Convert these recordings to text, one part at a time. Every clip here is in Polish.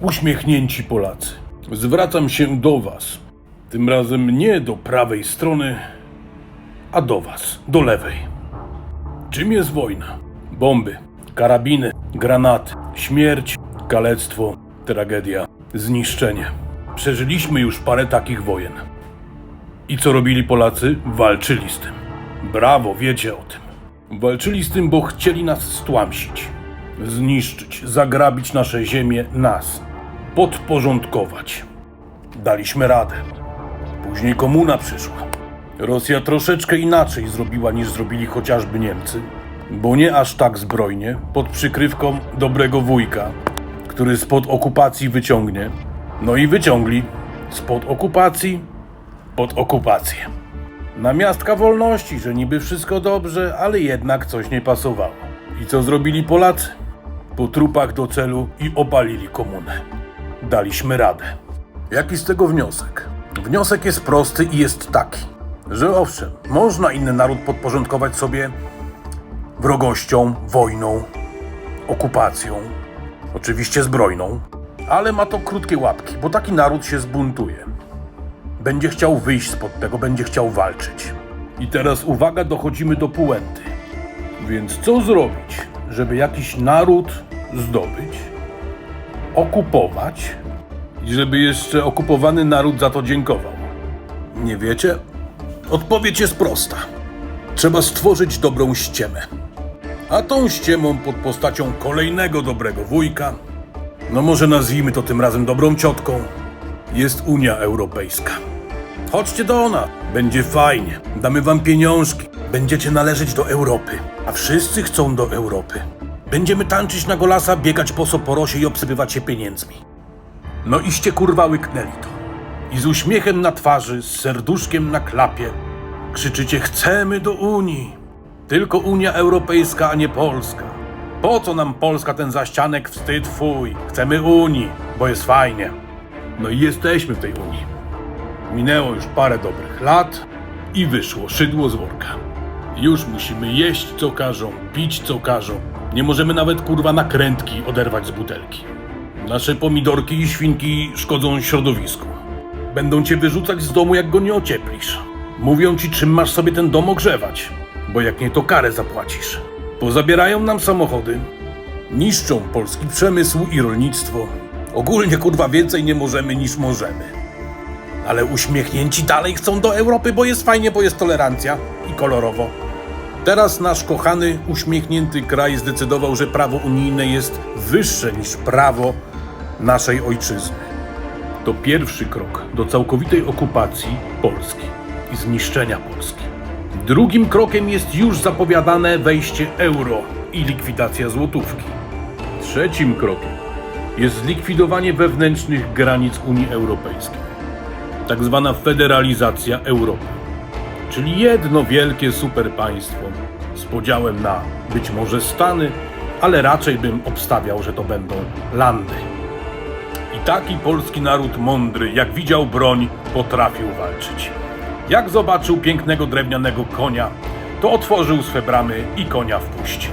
Uśmiechnięci Polacy, zwracam się do Was. Tym razem nie do prawej strony, a do Was, do lewej. Czym jest wojna? Bomby, karabiny, granaty, śmierć, kalectwo, tragedia, zniszczenie. Przeżyliśmy już parę takich wojen. I co robili Polacy? Walczyli z tym. Brawo, wiecie o tym. Walczyli z tym, bo chcieli nas stłamsić, zniszczyć, zagrabić nasze ziemię, nas, podporządkować. Daliśmy radę. Później komuna przyszła. Rosja troszeczkę inaczej zrobiła niż zrobili chociażby Niemcy, bo nie aż tak zbrojnie, pod przykrywką dobrego wujka, który spod okupacji wyciągnie. No i wyciągli spod okupacji pod okupację. Namiastka wolności, że niby wszystko dobrze, ale jednak coś nie pasowało. I co zrobili Polacy? Po trupach do celu i opalili komunę. Daliśmy radę. Jaki z tego wniosek? Wniosek jest prosty i jest taki, że owszem, można inny naród podporządkować sobie wrogością, wojną, okupacją, oczywiście zbrojną, ale ma to krótkie łapki, bo taki naród się zbuntuje będzie chciał wyjść spod tego, będzie chciał walczyć. I teraz uwaga, dochodzimy do puenty. Więc co zrobić, żeby jakiś naród zdobyć, okupować i żeby jeszcze okupowany naród za to dziękował? Nie wiecie? Odpowiedź jest prosta. Trzeba stworzyć dobrą ściemę. A tą ściemą pod postacią kolejnego dobrego wujka, no może nazwijmy to tym razem dobrą ciotką, jest Unia Europejska. Chodźcie do nas, będzie fajnie, damy wam pieniążki, będziecie należeć do Europy, a wszyscy chcą do Europy. Będziemy tańczyć na golasa, biegać po Soporosie i obsypywać się pieniędzmi. No iście kurwa łyknęli to. I z uśmiechem na twarzy, z serduszkiem na klapie, krzyczycie chcemy do Unii. Tylko Unia Europejska, a nie Polska. Po co nam Polska ten zaścianek wstyd fuj? Chcemy Unii, bo jest fajnie. No i jesteśmy w tej Unii. Minęło już parę dobrych lat i wyszło szydło z worka. Już musimy jeść co każą, pić co każą. Nie możemy nawet kurwa nakrętki oderwać z butelki. Nasze pomidorki i świnki szkodzą środowisku. Będą cię wyrzucać z domu, jak go nie ocieplisz. Mówią ci, czym masz sobie ten dom ogrzewać, bo jak nie, to karę zapłacisz. Pozabierają nam samochody, niszczą polski przemysł i rolnictwo. Ogólnie kurwa więcej nie możemy niż możemy. Ale uśmiechnięci dalej chcą do Europy, bo jest fajnie, bo jest tolerancja i kolorowo. Teraz nasz kochany, uśmiechnięty kraj zdecydował, że prawo unijne jest wyższe niż prawo naszej ojczyzny. To pierwszy krok do całkowitej okupacji Polski i zniszczenia Polski. Drugim krokiem jest już zapowiadane wejście euro i likwidacja złotówki. Trzecim krokiem jest zlikwidowanie wewnętrznych granic Unii Europejskiej tak zwana federalizacja Europy, czyli jedno wielkie superpaństwo z podziałem na być może Stany, ale raczej bym obstawiał, że to będą landy. I taki polski naród mądry, jak widział broń, potrafił walczyć. Jak zobaczył pięknego drewnianego konia, to otworzył swe bramy i konia wpuścił.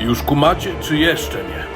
Już kumacie, czy jeszcze nie?